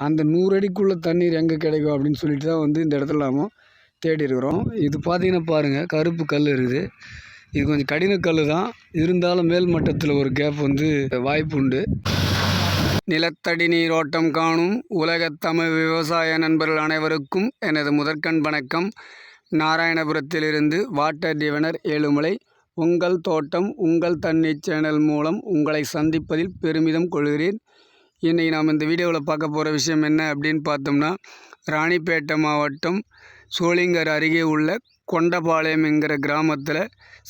அந்த நூறு அடிக்குள்ளே தண்ணீர் எங்கே கிடைக்கும் அப்படின்னு சொல்லிட்டு தான் வந்து இந்த இடத்துல நாம் தேடி இருக்கிறோம் இது பார்த்தீங்கன்னா பாருங்கள் கருப்பு கல் இருக்குது. இது கொஞ்சம் கடின கல் தான். இருந்தாலும் மேல் மட்டத்தில் ஒரு கேப் வந்து வாய்ப்பு உண்டு. நிலத்தடி நீரோட்டம் காணும் உலகத் தமிழ் விவசாய நண்பர்கள் அனைவருக்கும் எனது முதற்கண் வணக்கம். நாராயணபுரத்திலிருந்து வாட்டர் டிவனர் ஏழுமலை. உங்கள் தோட்டம் உங்கள் தண்ணீர் சேனல் மூலம் உங்களை சந்திப்பதில் பெருமிதம் கொள்கிறேன். இன்றைக்கி நாம் இந்த வீடியோவில் பார்க்க போகிற விஷயம் என்ன அப்படின்னு பார்த்தோம்னா ராணிப்பேட்டை மாவட்டம் சோளிங்கர் அருகே உள்ள கொண்டபாளையம் என்கிற கிராமத்தில்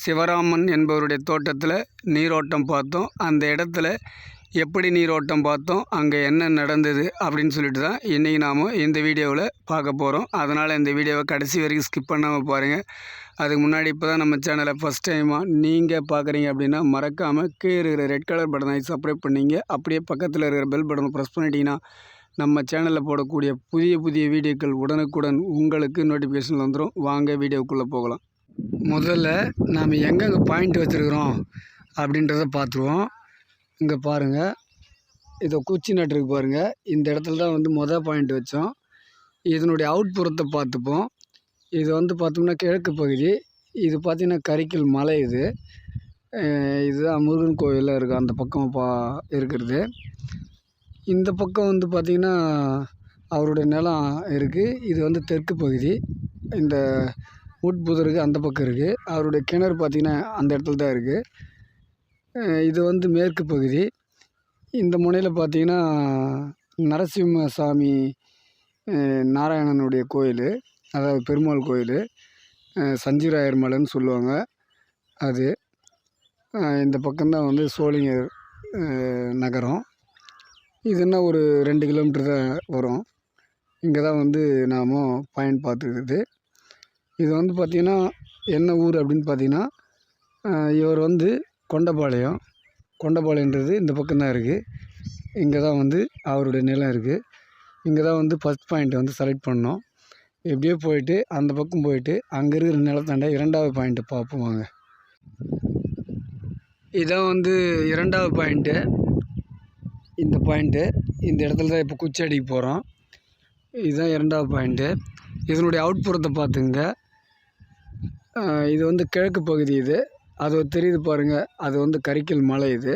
சிவராமன் என்பவருடைய தோட்டத்தில் நீரோட்டம் பார்த்தோம். அந்த இடத்துல எப்படி நீரோட்டம் பார்த்தோம் அங்கே என்ன நடந்தது அப்படின்னு சொல்லிட்டு தான் இன்றைக்கி நாம் இந்த வீடியோவில் பார்க்க போகிறோம். அதனால் இந்த வீடியோவை கடைசி வரைக்கும் ஸ்கிப் பண்ணாமல் பாருங்கள். அதுக்கு முன்னாடி இப்போ தான் நம்ம சேனலை ஃபஸ்ட் டைமாக நீங்கள் பார்க்குறீங்க அப்படின்னா மறக்காமல் கீழே இருக்கிற ரெட் கலர் பட்டனை சப்ஸ்கிரைப் பண்ணிங்க. அப்படியே பக்கத்தில் இருக்கிற பெல் பட்டனை ப்ரெஸ் பண்ணிட்டீங்கன்னா நம்ம சேனலில் போடக்கூடிய புதிய புதிய வீடியோக்கள் உடனுக்குடன் உங்களுக்கு நோட்டிஃபிகேஷன் வந்துடும் வாங்க வீடியோக்குள்ளே போகலாம். முதல்ல நாம் எங்கெங்கே பாயிண்ட் வச்சுருக்குறோம் அப்படின்றத பார்த்துருவோம். இங்கே பாருங்கள் இதோ குச்சி நட்டுருக்கு பாருங்கள் இந்த இடத்துல தான் வந்து மொதல் பாயிண்ட் வச்சோம். இதனுடைய அவுட்புறத்தை பார்த்துப்போம். இது வந்து பார்த்தோம்னா கிழக்கு பகுதி. இது பார்த்திங்கன்னா கரிக்கல் மலை இது. இதுதான் முருகன் கோயிலில் இருக்குது அந்த பக்கம் பா இருக்கிறது. இந்த பக்கம் வந்து பார்த்திங்கன்னா அவருடைய நிலம் இருக்குது இது வந்து தெற்கு பகுதி. இந்த உட்புதருக்கு அந்த பக்கம் இருக்குது அவருடைய கிணறு பார்த்திங்கன்னா அந்த இடத்துல தான் இருக்குது இது வந்து மேற்கு பகுதி. இந்த முனையில் பார்த்தீங்கன்னா நரசிம்ம சாமி நாராயணனுடைய கோயில். அதாவது பெருமாள் கோயில் அஹ் சஞ்சிராயர் மலைன்னு சொல்லுவாங்க. அது இந்த பக்கம்தான் வந்து சோழிங்கர் நகரம். இது என்ன ஒரு ரெண்டு கிலோமீட்டர் தான் வரும். இங்கே தான் வந்து நாம் பாயிண்ட் பார்த்துருக்குது இது வந்து பார்த்திங்கன்னா என்ன ஊர் அப்படின்னு பார்த்தீங்கன்னா இவர் வந்து கொண்டபாளையம். கொண்டபாளையன்றது இந்த பக்கம் தான் இருக்குது இங்கே தான் வந்து அவருடைய நிலம் இருக்குது இங்கே தான் வந்து ஃபஸ்ட் பாயிண்ட் வந்து செலக்ட் பண்ணோம். எப்படியோ போயிட்டு அந்த பக்கம் போயிட்டு அங்கே இருக்கிற நிலத்தாண்ட இரண்டாவது பாயிண்ட்டை பார்ப்போம் வாங்க. இதான் வந்து இரண்டாவது பாயிண்ட்டு இந்த பாயிண்ட்டு இந்த இடத்துல தான் இப்போ குச்சி அடிக்க போகிறோம் இதுதான் இரண்டாவது பாயிண்ட்டு இதனுடைய அவுட்புறத்தை பார்த்துங்க. இது வந்து கிழக்கு பகுதி இது. அது தெரியுது பாருங்கள் அது வந்து கரிக்கல் மலை இது.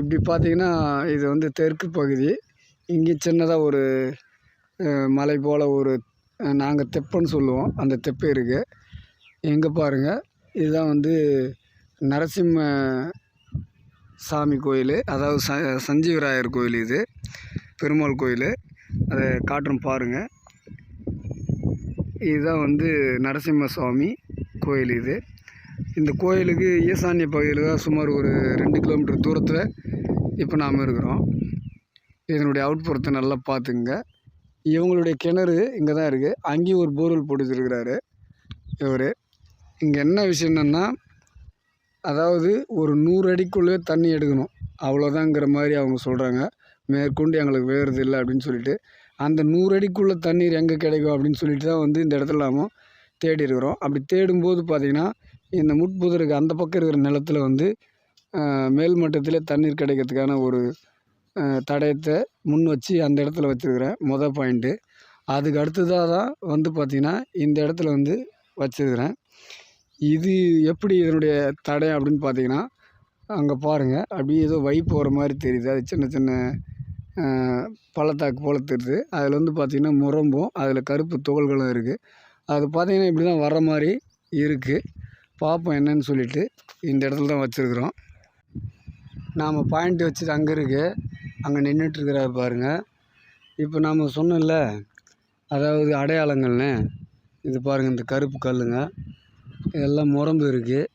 இப்படி பார்த்தீங்கன்னா இது வந்து தெற்கு பகுதி. இங்கே சின்னதாக ஒரு மலை போல் ஒரு நாங்கள் தெப்பன்னு சொல்லுவோம். அந்த தெப்பை இருக்குது எங்கே பாருங்கள் இதுதான் வந்து நரசிம்ம சாமி கோயில். அதாவது ச சஞ்சீவராயர் கோயில் இது. பெருமாள் கோயில். அதை காட்டுறோம் பாருங்கள் இதுதான் வந்து நரசிம்ம சுவாமி கோயில் இது. இந்த கோயிலுக்கு ஈசானிய பகுதியில் தான் சுமார் ஒரு ரெண்டு கிலோமீட்டர் தூரத்தில் இப்போ நாம் இருக்கிறோம். இதனுடைய அவுட்புறத்தை நல்லா பார்த்துங்க இவங்களுடைய கிணறு இங்கே தான் இருக்குது அங்கேயும் ஒரு போர்வெல் போட்டு வச்சுருக்கிறாரு இவர். இங்கே என்ன விஷயம் என்னென்னா அதாவது ஒரு நூறு அடிக்குள்ளே தண்ணி எடுக்கணும். அவ்வளோதாங்கிற மாதிரி அவங்க சொல்கிறாங்க மேற்கொண்டு எங்களுக்கு வேறுது இல்லை அப்படின்னு சொல்லிட்டு. அந்த நூறு அடிக்குள்ளே தண்ணீர் எங்கே கிடைக்கும் அப்படின்னு சொல்லிட்டு தான் வந்து இந்த இடத்துல தேடி இருக்கிறோம். அப்படி தேடும்போது பார்த்திங்கன்னா இந்த முட்புதருக்கு அந்த பக்கம் இருக்கிற நிலத்துல வந்து மேல் மட்டத்தில் தண்ணீர் கிடைக்கிறதுக்கான ஒரு தடயத்தை முன் வச்சு அந்த இடத்துல வச்சுருக்கிறேன். மொதல் பாயிண்ட்டு அதுக்கு அடுத்ததாக தான் வந்து பார்த்திங்கன்னா இந்த இடத்துல வந்து வச்சுருக்கிறேன். இது எப்படி இதனுடைய தடயம் அப்படின்னு பார்த்தீங்கன்னா அங்கே பாருங்கள் அப்படியே ஏதோ வை போகிற மாதிரி தெரியுது. அது சின்ன சின்ன பள்ளத்தாக்கு போல் தெரியுது. அதில் வந்து பார்த்திங்கன்னா முரம்பும் அதில் கருப்பு துகள்களும் இருக்குது அது பார்த்திங்கன்னா இப்படி தான் வர்ற மாதிரி இருக்குது பார்ப்போம் என்னன்னு சொல்லிட்டு இந்த இடத்துல தான் வச்சுருக்குறோம். நாம் பாயிண்ட் வச்சுட்டு அங்கே இருக்குது அங்கே நின்றுட்டுருக்கிறாரு பாருங்கள் இப்போ நாம் சொன்னோம்ல அதாவது அடையாளங்கள்னு இது பாருங்கள் இந்த கருப்பு கல்லுங்க. இதெல்லாம் முரம்பு இருக்குது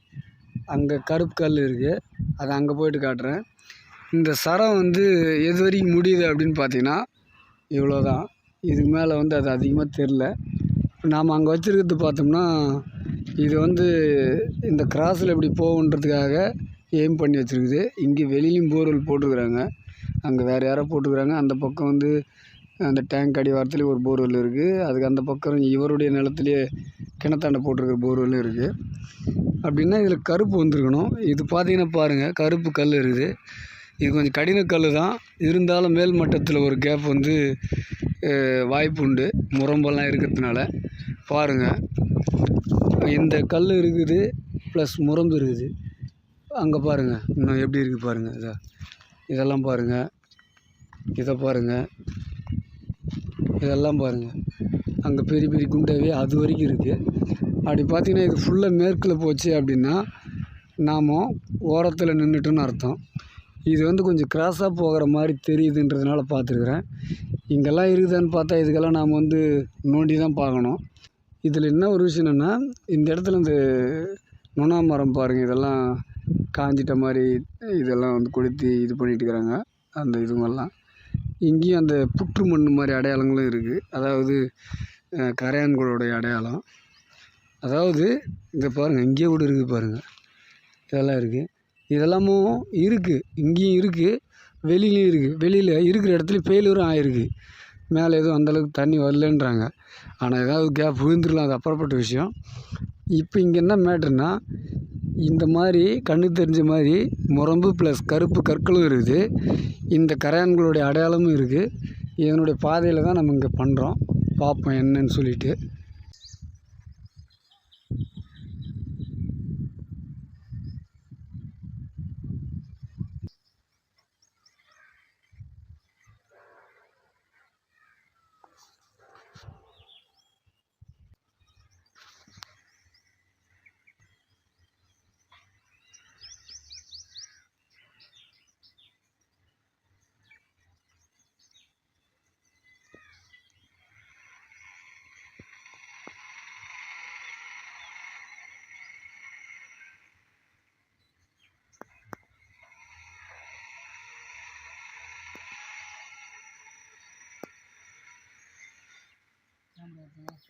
அங்கே கருப்பு கல் இருக்குது அதை அங்கே போயிட்டு காட்டுறேன். இந்த சரம் வந்து எது வரைக்கும் முடியுது அப்படின்னு பார்த்தீங்கன்னா இவ்வளோ தான் இதுக்கு மேலே வந்து அது அதிகமாக தெரில நாம் அங்கே வச்சுருக்கிறது பார்த்தோம்னா இது வந்து இந்த கிராஸில் எப்படி போகுன்றதுக்காக எய்ம் பண்ணி வச்சுருக்குது. இங்கே வெளியிலையும் போர்வெல் போட்டிருக்குறாங்க. அங்கே வேறு யாரோ போட்டிருக்குறாங்க அந்த பக்கம் வந்து அந்த டேங்க் அடிவாரத்துலேயே ஒரு போர்வெல் இருக்குது அதுக்கு அந்த பக்கம் இவருடைய நிலத்துலேயே கிணத்தாண்ட போட்டிருக்கிற போர்வெல்லும் இருக்குது அப்படின்னா இதில் கருப்பு வந்திருக்கணும். இது பார்த்தீங்கன்னா பாருங்கள் கருப்பு கல் இருக்குது. இது கொஞ்சம் கடின கல் தான். இருந்தாலும் மேல் மட்டத்தில் ஒரு கேப் வந்து வாய்ப்பு உண்டு. முரம்பெல்லாம் இருக்கிறதுனால. பாருங்கள் இந்த கல் இருக்குது ப்ளஸ் முரம்பு இருக்குது. அங்கே பாருங்கள் இன்னும் எப்படி இருக்குது பாருங்கள் இதா. இதெல்லாம் பாருங்கள் இதை பாருங்கள் இதெல்லாம் பாருங்கள் அங்கே பெரிய பெரிய குண்டாவே அது வரைக்கும் இருக்குது அப்படி பார்த்தீங்கன்னா இது ஃபுல்லாக மேற்கில் போச்சு அப்படின்னா நாம் ஓரத்தில் நின்றுட்டோன்னு அர்த்தம். இது வந்து கொஞ்சம் கிராஸாக போகிற மாதிரி தெரியுதுன்றதுனால பார்த்துருக்குறேன் இங்கெல்லாம் இருக்குதான்னு பார்த்தா இதுக்கெல்லாம் நாம் வந்து நோண்டி தான் பார்க்கணும். இதில் என்ன ஒரு விஷயம் என்னென்னா இந்த இடத்துல இந்த நுணா மரம் பாருங்கள் இதெல்லாம் காஞ்சிட்ட மாதிரி இதெல்லாம் வந்து கொளுத்தி இது பண்ணிகிட்டு இருக்கிறாங்க. அந்த இதுவெல்லாம் இங்கேயும் அந்த புற்று மண் மாதிரி அடையாளங்களும் இருக்குது அதாவது கரையான்களுடைய அடையாளம். அதாவது இங்கே பாருங்கள் இங்கேயே கூட இருக்குது பாருங்கள் இதெல்லாம் இருக்குது இதெல்லாமும் இருக்குது இங்கேயும் இருக்குது வெளியிலையும் இருக்குது வெளியில் இருக்கிற இடத்துல ஃபெயிலியரும் ஆகிருக்கு மேலே எதுவும் அந்தளவுக்கு தண்ணி வரலன்றாங்க. ஆனால் ஏதாவது கேப் விழுந்துருக்கலாம் அது அப்புறப்பட்ட விஷயம். இப்போ இங்கே என்ன மேட்ருன்னா இந்த மாதிரி கண்ணுக்கு தெரிஞ்ச மாதிரி முரம்பு ப்ளஸ் கருப்பு கற்களும் இருக்குது. இந்த கரையான்களுடைய அடையாளமும் இருக்குது. இதனுடைய பாதையில் தான் நம்ம இங்கே பண்ணுறோம் பார்ப்போம் என்னன்னு சொல்லிட்டு. ಮಾಡ್ಬೋದು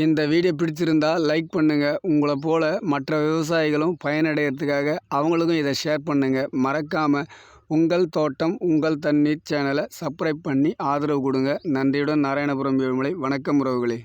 இந்த வீடியோ பிடிச்சிருந்தா லைக் பண்ணுங்கள் உங்களை போல் மற்ற விவசாயிகளும் பயனடைகிறதுக்காக அவங்களுக்கும் இதை ஷேர் பண்ணுங்கள் மறக்காமல் உங்கள் தோட்டம் உங்கள் தண்ணீர் சேனலை சப்ஸ்கிரைப் பண்ணி ஆதரவு கொடுங்க. நன்றியுடன் நாராயணபுரம் ஏழுமலை வணக்கம் உறவுகளே.